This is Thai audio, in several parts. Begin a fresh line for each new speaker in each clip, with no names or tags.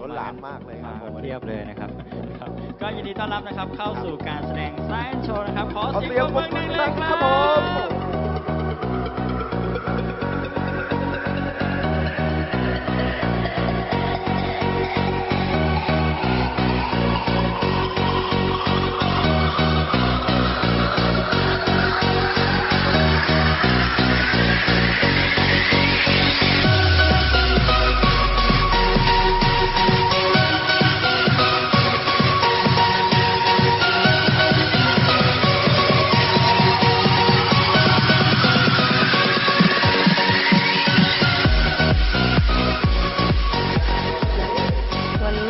ล้นหลามมากเลยครับ
มา
ผม
เทียบเลยนะครับครับ ก็ยินดีต้อนรับนะครับเข้าสู่การแสดง Science Show นะครับ ขอ
ขอ
เสี
เสี
ย
ย
ง
ง
ป
ป
ร
ร
บบมื
มื
อ
อ
หนึ่ง
ดั
เลย
ง
ค
ค
รั
รั
บ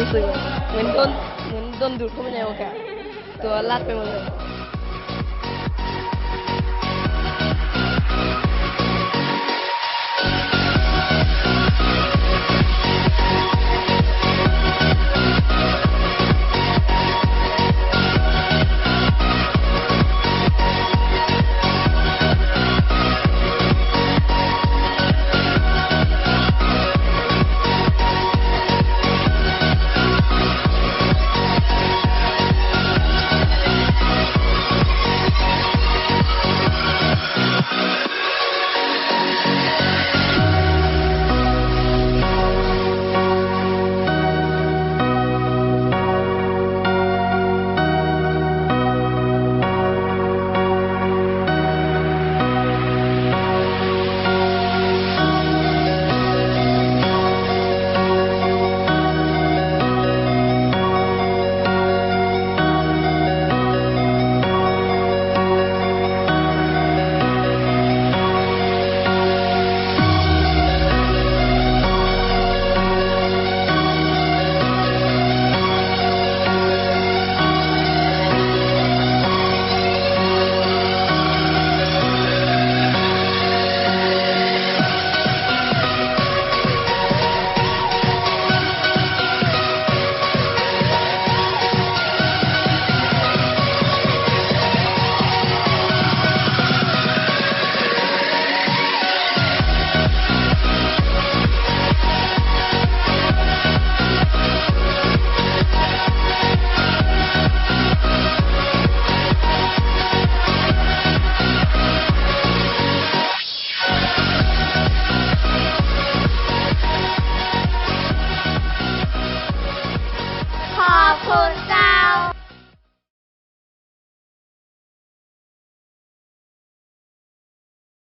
รู้สึกเหมือนโดนเหมือนโดนดูดเข้าไปในอากาศตัวลัดไปหมดเลย